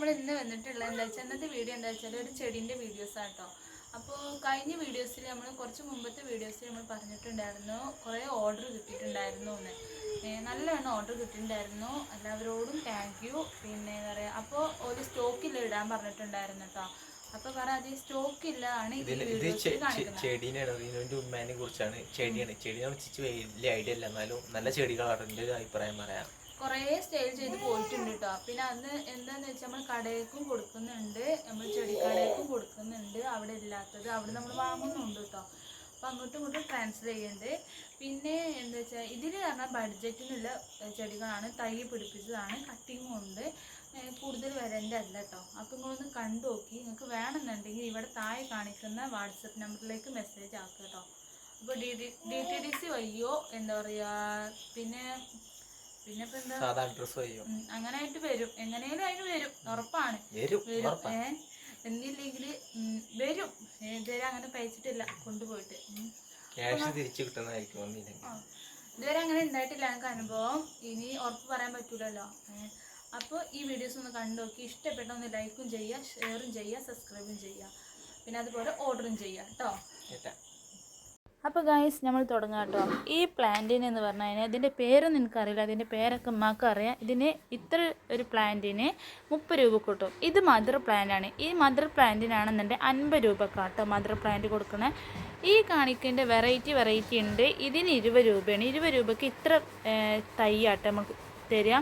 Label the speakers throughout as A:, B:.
A: നമ്മൾ ഇന്ന് വന്നിട്ടുള്ള എന്താ വെച്ചാൽ ഇന്നത്തെ വീഡിയോ എന്താ വെച്ചാൽ ഒരു ചെടീന്റെ വീഡിയോസ് ആട്ടോ. അപ്പോൾ കഴിഞ്ഞ വീഡിയോസിൽ നമ്മൾ കുറച്ച് മുമ്പത്തെ വീഡിയോസിൽ നമ്മൾ പറഞ്ഞിട്ടുണ്ടായിരുന്നു കുറേ ഓർഡർ കിട്ടിയിട്ടുണ്ടായിരുന്നു എന്ന്. നല്ലവണ്ണം ഓർഡർ കിട്ടിയിട്ടുണ്ടായിരുന്നു. എല്ലാവരോടും താങ്ക് യു പിന്നെ എന്താ പറയുക അപ്പോൾ ഒരു സ്റ്റോക്കിൽ ഇടാൻ പറഞ്ഞിട്ടുണ്ടായിരുന്നു കേട്ടോ അപ്പൊ പറ അത് സ്റ്റോക്ക് ഇല്ലാണ് ആണ് ഈ
B: ഇതിൽ ഇത്
A: വീഡിയോസിൽ
B: ചെ- ചെ-
A: കാണിക്കുന്നത്.
B: ചെടീനെയാണ് ഇതിന്റെ ഉമ്മാനെ കുറിച്ചാണ്. ചെടിയാണ്. ചെടിയെ വെച്ചിട്ട് വലിയ ഐഡിയ ഇല്ല. എന്നാലും നല്ല ചെടികളാണ്. എന്റെ ഒരു അഭിപ്രായം പറയാം.
A: കുറേ സ്റ്റൈൽ ചെയ്ത് പോയിട്ടുണ്ട് കേട്ടോ പിന്നെ അന്ന് എന്താന്ന് വെച്ചാൽ നമ്മൾ കടയിലേക്കും കൊടുക്കുന്നുണ്ട്. നമ്മൾ ചെടിക്കടയിലേക്കും കൊടുക്കുന്നുണ്ട്. അവിടെ ഇല്ലാത്തത് അവിടെ നമ്മൾ വാങ്ങുന്നുണ്ട് കേട്ടോ അപ്പം അങ്ങോട്ടും ഇങ്ങോട്ടും ട്രാൻസ്ഫർ ചെയ്യുന്നുണ്ട് പിന്നെ എന്താ വെച്ചാൽ ഇതിൽ പറഞ്ഞാൽ ബഡ്ജറ്റിനുള്ള ചെടികളാണ് തൈ പിടിപ്പിച്ചതാണ് കട്ടിങ്ങും ഉണ്ട്. കൂടുതൽ വരേണ്ട അല്ല കേട്ടോ അപ്പം നിങ്ങളൊന്ന് കണ്ടു നോക്കി. നിങ്ങൾക്ക് വേണമെന്നുണ്ടെങ്കിൽ ഇവിടെ താഴെ കാണിക്കുന്ന വാട്സപ്പ് നമ്പറിലേക്ക് മെസ്സേജ് ആക്കുക കേട്ടോ അപ്പോൾ D D T D C വയ്യോ എന്താ പറയുക പിന്നെ പിന്നെ ഇപ്പം എന്താ
B: സാധാ
A: ഉം, അങ്ങനെ ആയിട്ട് വരും. എങ്ങനെയാലും അതിന് വരും. ഉറപ്പാണ്.
B: വരും
A: വരും.
B: ഉറപ്പാ.
A: എന്നില്ലെങ്കിൽ വരും. ഇതുവരെ അങ്ങനെ പയച്ചിട്ടില്ല കൊണ്ടുപോയിട്ട്. ഉം.
B: ക്യാഷ് തിരിച്ചു കിട്ടുന്നതായിരിക്കും ഒന്നില്ലെങ്കിൽ.
A: ആ. ഇതുവരെ അങ്ങനെ ഉണ്ടായിട്ടില്ല എനിക്ക് അനുഭവം ഇനി ഉറപ്പ് പറയാൻ പറ്റൂലല്ലോ. അപ്പോൾ ഈ വീഡിയോസ് ഒന്ന് കണ്ടു നോക്കി. ഇഷ്ടപ്പെട്ട ഒന്ന് ലൈക്കും ചെയ്യുക ഷെയറും ചെയ്യുക സബ്സ്ക്രൈബും ചെയ്യുക പിന്നെ അതുപോലെ ഓർഡറും ചെയ്യുക കേട്ടോ.
B: കേട്ടാ
A: അപ്പോൾ ഗായ്സ് നമ്മൾ തുടങ്ങാം കേട്ടോ. ഈ പ്ലാന്റിന് എന്ന് പറഞ്ഞു കഴിഞ്ഞാൽ ഇതിന്റെ പേരൊന്നും എനിക്കറിയില്ല. അതിന്റെ പേരൊക്കെ ഉമ്മാക്ക് അറിയാം. ഇതിന് ഇത്ര ഒരു പ്ലാന്റിന് മുപ്പത് രൂപ കിട്ടും. ഇത് മദർ പ്ലാന്റാണ് ഈ മദർ പ്ലാന്റിനാണെന്നുണ്ടെങ്കിൽ അൻപത് രൂപ കാട്ടോ മദർ പ്ലാന്റ് കൊടുക്കണേ. ഈ കാണിക്കേണ്ട വെറൈറ്റി വെറൈറ്റി ഉണ്ട്. ഇതിന് ഇരുപത് രൂപയാണ്. ഇരുപത് രൂപയ്ക്ക് ഇത്ര തൈയാട്ടോ നമുക്ക് തരിക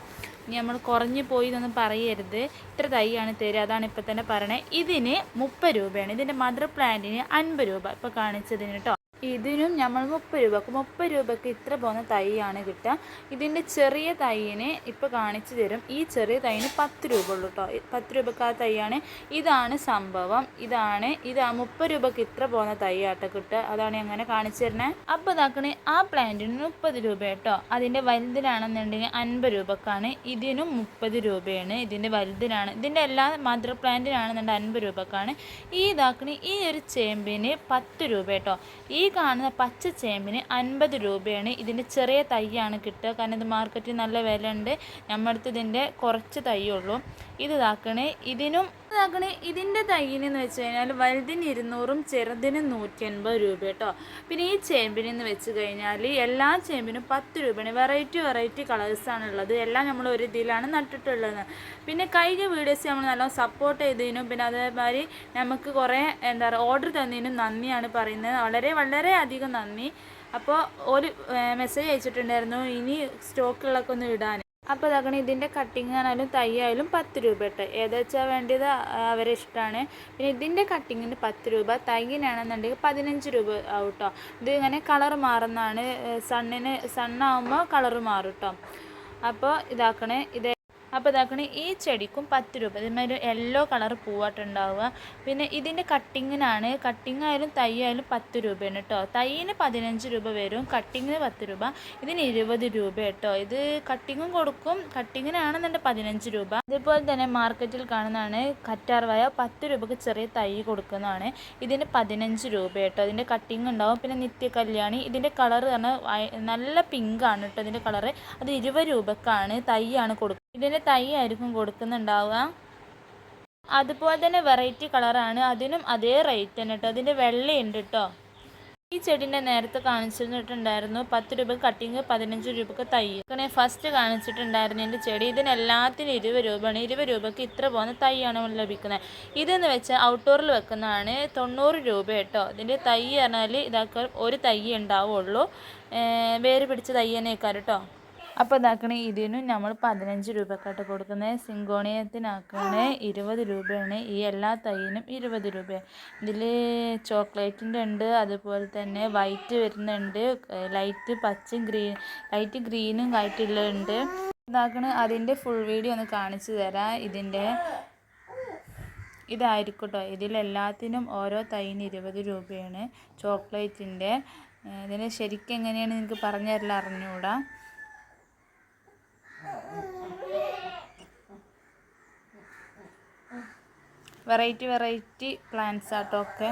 A: നമ്മൾ കുറഞ്ഞു പോയി എന്നൊന്നും പറയരുത്. ഇത്ര തൈയാണ് തരിക അതാണ് ഇപ്പം തന്നെ പറയണേ. ഇതിന് മുപ്പത് രൂപയാണ്. ഇതിന്റെ മദർ പ്ലാന്റിന് അൻപത് രൂപ ഇപ്പോൾ കാണിച്ചതിന് കേട്ടോ. ഇതിനും നമ്മൾ മുപ്പത് രൂപക്ക് മുപ്പത് രൂപക്ക് ഇത്ര പോകുന്ന തൈയാണ് കിട്ടുക. ഇതിന്റെ ചെറിയ തൈയിന് ഇപ്പോൾ കാണിച്ചു തരും. ഈ ചെറിയ തൈന് പത്ത് രൂപ ഉള്ളൂ കേട്ടോ പത്ത് രൂപക്ക് ആ തൈയാണ്. ഇതാണ് സംഭവം. ഇതാണ് ഇത് ആ മുപ്പത് രൂപക്ക് ഇത്ര പോകുന്ന തൈയാട്ടോ കിട്ടുക. അതാണ് അങ്ങനെ കാണിച്ചു തരണേ അപ്പോൾ ഇതാക്കണേ ആ പ്ലാന്റിന് മുപ്പത് രൂപ കേട്ടോ അതിന്റെ വലുതിലാണെന്നുണ്ടെങ്കിൽ അൻപത് രൂപക്കാണ്. ഇതിനും മുപ്പത് രൂപയാണ്. ഇതിന്റെ വലുതിലാണ് ഇതിന്റെ എല്ലാ മദർ പ്ലാന്റിനാണെന്നുണ്ടെങ്കിൽ അൻപത് രൂപക്കാണ്. ഈ ഇതാക്കണേ ഈ ഒരു ചേമ്പിന് പത്ത് രൂപ കേട്ടോ ഈ കാണുന്ന പച്ച ചേമ്പിന് അൻപത് രൂപയാണ്. ഇതിന്റെ ചെറിയ തൈയാണ് കിട്ടുക. കാരണം ഇത് മാർക്കറ്റിൽ നല്ല വില ഉണ്ട് നമ്മുടെ അടുത്ത് ഇതിന്റെ കുറച്ച് തൈയുള്ളൂ ഇത് ഇതാക്കണേ. ഇതിനും ഇതാക്കണേ ഇതിന്റെ തൈയിനെന്ന് വെച്ച് കഴിഞ്ഞാൽ വലുതിന് ഇരുന്നൂറും ചെറുതിന് നൂറ്റി അൻപത് രൂപ കേട്ടോ. പിന്നെ ഈ ചേമ്പിനെന്ന് വെച്ച് കഴിഞ്ഞാൽ എല്ലാ ചേമ്പിനും പത്ത് രൂപയാണ് വെറൈറ്റി വെറൈറ്റി കളേഴ്സാണ് ഉള്ളത്. എല്ലാം നമ്മൾ ഒരു ഇതിലാണ് നട്ടിട്ടുള്ളത്. പിന്നെ കഴിഞ്ഞ വീഡിയോസ് നമ്മൾ നല്ലോണം സപ്പോർട്ട് ചെയ്തതിനും പിന്നെ അതേമാതിരി നമുക്ക് കുറേ എന്താ പറയുക ഓർഡർ തന്നതിനും നന്ദിയാണ് പറയുന്നത്. വളരെ വളരെ അധികം നന്ദി. അപ്പോൾ ഒരു മെസ്സേജ് അയച്ചിട്ടുണ്ടായിരുന്നു ഇനി സ്റ്റോക്കുകളൊക്കെ ഒന്ന് ഇടാൻ. അപ്പോൾ അതാണ് ഇതിന്റെ കട്ടിങ് ആണെങ്കിലും തൈ ആയാലും പത്ത് രൂപ കേട്ടോ ഏതാ വെച്ചാൽ വേണ്ടത് അവരെ ഇഷ്ടമാണ് പിന്നെ ഇതിന്റെ കട്ടിങ്ങിന് പത്ത് രൂപ തൈങ്ങിനാണെന്നുണ്ടെങ്കിൽ പതിനഞ്ച് രൂപ ആവും കേട്ടോ ഇത് ഇങ്ങനെ കളർ മാറുന്നതാണ്. സണ്ണിന് സണ്ണാവുമ്പോൾ കളർ മാറും കേട്ടോ അപ്പോൾ ഇതാക്കണേ ഇത് അപ്പോൾ ഇതാക്കണ ഈ ചെടിക്കും പത്ത് രൂപ. ഇതേമാതിരി യെല്ലോ കളർ പൂവായിട്ടുണ്ടാവുക. പിന്നെ ഇതിന്റെ കട്ടിങ്ങിനാണ് കട്ടിങ് ആയാലും തൈ ആയാലും പത്ത് രൂപയാണ് കേട്ടോ തൈയിന് പതിനഞ്ച് രൂപ വരും കട്ടിങ്ങിന് പത്ത് രൂപ. ഇതിന് ഇരുപത് രൂപ കേട്ടോ ഇത് കട്ടിങ്ങും കൊടുക്കും. കട്ടിങ്ങിനാണെന്നുണ്ടെങ്കിൽ പതിനഞ്ച് രൂപ. ഇതുപോലെ തന്നെ മാർക്കറ്റിൽ കാണുന്നതാണ് കറ്റാർവായ പത്ത് രൂപക്ക് ചെറിയ തൈ കൊടുക്കുന്നതാണ്. ഇതിന് പതിനഞ്ച് രൂപ കേട്ടോ ഇതിന്റെ കട്ടിങ് ഉണ്ടാവും. പിന്നെ നിത്യ കല്യാണി ഇതിന്റെ കളർ വയ- നല്ല പിങ്കാണ് കേട്ടോ ഇതിന്റെ കളറ് അത് ഇരുപത് രൂപക്കാണ് തൈയാണ് കൊടുക്കുന്നത്. ഇതിന്റെ തൈ ആയിരിക്കും കൊടുക്കുന്നുണ്ടാവുക. അതുപോലെ തന്നെ വെറൈറ്റി കളറാണ് അതിനും അതേ റേറ്റ് തന്നെ കേട്ടോ അതിന്റെ വെള്ളയുണ്ട് കേട്ടോ ഈ ചെടീന്റെ നേരത്തെ കാണിച്ചിട്ടുണ്ടായിരുന്നു. പത്ത് രൂപ കട്ടിങ് പതിനഞ്ച് രൂപക്ക് തൈ. അങ്ങനെ ഫസ്റ്റ് കാണിച്ചിട്ടുണ്ടായിരുന്നു എന്റെ ചെടി. ഇതിന് എല്ലാത്തിനും ഇരുപത് രൂപയാണ്. ഇരുപത് രൂപക്ക് ഇത്ര പോകുന്ന തൈയാണ് ലഭിക്കുന്നത്. ഇതെന്ന് വെച്ചാൽ ഔട്ട്ഡോറിൽ വെക്കുന്നതാണ് തൊണ്ണൂറ് രൂപ കേട്ടോ ഇതിന്റെ തൈ പറഞ്ഞാൽ ഇതാക്കാൻ ഒരു തൈ ഉണ്ടാവുള്ളൂ. വേര് പിടിച്ച തൈ തന്നെ കേട്ടോ അപ്പോൾ ഇതാക്കണേ ഇതിനും നമ്മൾ പതിനഞ്ച് രൂപക്കാട്ട് കൊടുക്കുന്നത് സിങ്കോണിയത്തിനാക്കണേ ഇരുപത് രൂപയാണ്. ഈ എല്ലാ തൈനും ഇരുപത് രൂപ ഇതിൽ ചോക്ലേറ്റിന്റെ ഉണ്ട് അതുപോലെ തന്നെ വൈറ്റ് വരുന്നുണ്ട് ലൈറ്റ് പച്ചയും ഗ്രീൻ ലൈറ്റ് ഗ്രീനും ആയിട്ടുള്ളുണ്ട് ഇതാക്കണ അതിന്റെ ഫുൾ വീഡിയോ ഒന്ന് കാണിച്ചു തരാം. ഇതിന്റെ ഇതായിരിക്കട്ടോ. കേട്ടോ ഇതിലെല്ലാത്തിനും ഓരോ തൈന് ഇരുപത് രൂപയാണ്. ചോക്ലേറ്റിന്റെ. ഇതിന് ശരിക്കും എങ്ങനെയാണ് നിങ്ങൾക്ക് പറഞ്ഞു തരില്ല അറിഞ്ഞുകൂടാ. വെറൈറ്റി വെറൈറ്റി പ്ലാന്റ്സ് ആട്ടോ ഒക്കെ.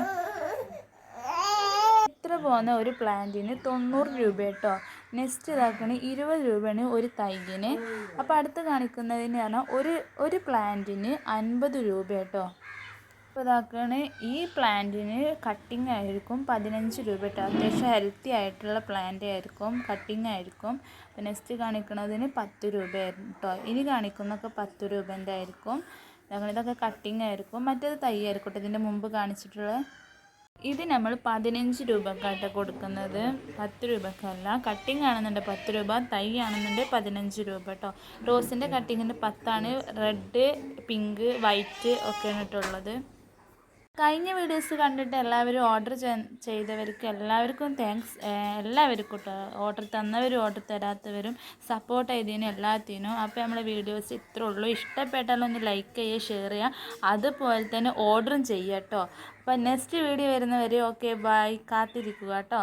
A: ഇത്ര പോകുന്ന ഒരു പ്ലാന്റിന് തൊണ്ണൂറ് രൂപ കേട്ടോ നെക്സ്റ്റ് ഇതാക്കണ ഇരുപത് രൂപയാണ് ഒരു തൈകിന്. അപ്പോൾ അടുത്ത് കാണിക്കുന്നതിന് പറഞ്ഞാൽ ഒരു ഒരു പ്ലാന്റിന് അൻപത് രൂപ കേട്ടോ അപ്പോൾ ഇതാക്കണ ഈ പ്ലാന്റിന് കട്ടിങ് ആയിരിക്കും പതിനഞ്ച് രൂപ കേട്ടോ അത്യാവശ്യം ഹെൽത്തി ആയിട്ടുള്ള പ്ലാന്റ് ആയിരിക്കും കട്ടിങ് ആയിരിക്കും. നെക്സ്റ്റ് കാണിക്കുന്നതിന് പത്ത് രൂപ കേട്ടോ ഇനി കാണിക്കുന്നൊക്കെ പത്ത് രൂപേന്റെ ആയിരിക്കും. ഇതൊക്കെ കട്ടിങ് ആയിരിക്കും. മറ്റേത് തൈ ആയിരിക്കും ഇതിന്റെ മുമ്പ് കാണിച്ചിട്ടുള്ള ഇത് നമ്മൾ പതിനഞ്ച് രൂപക്കായിട്ട് കൊടുക്കുന്നത്. പത്ത് രൂപക്കല്ല. കട്ടിങ് ആണെന്നുണ്ട് പത്ത് രൂപ തൈ ആണെന്നുണ്ട് പതിനഞ്ച് രൂപ കേട്ടോ. റോസിന്റെ കട്ടിങ്ങിന്റെ പത്താണ്. റെഡ് പിങ്ക് വൈറ്റ് ഒക്കെയാണ് ഇട്ടുള്ളത് കഴിഞ്ഞ വീഡിയോസ് കണ്ടിട്ട് എല്ലാവരും ഓർഡർ ചെയ്തവർക്ക് എല്ലാവർക്കും താങ്ക്സ് എല്ലാവർക്കും കേട്ടോ ഓർഡർ തന്നവരും ഓർഡർ തരാത്തവരും സപ്പോർട്ട് ചെയ്തതിനും എല്ലാത്തിനും. അപ്പോൾ നമ്മളെ വീഡിയോസ് ഇത്രേ ഉള്ളൂ. ഇഷ്ടപ്പെട്ടാലൊന്ന് ലൈക്ക് ചെയ്യുക ഷെയർ ചെയ്യുക. അതുപോലെ തന്നെ ഓർഡറും ചെയ്യുക കേട്ടോ അപ്പോൾ നെക്സ്റ്റ് വീഡിയോ വരുന്നവരെ ഓക്കെ ബൈ കാത്തിരിക്കുക കേട്ടോ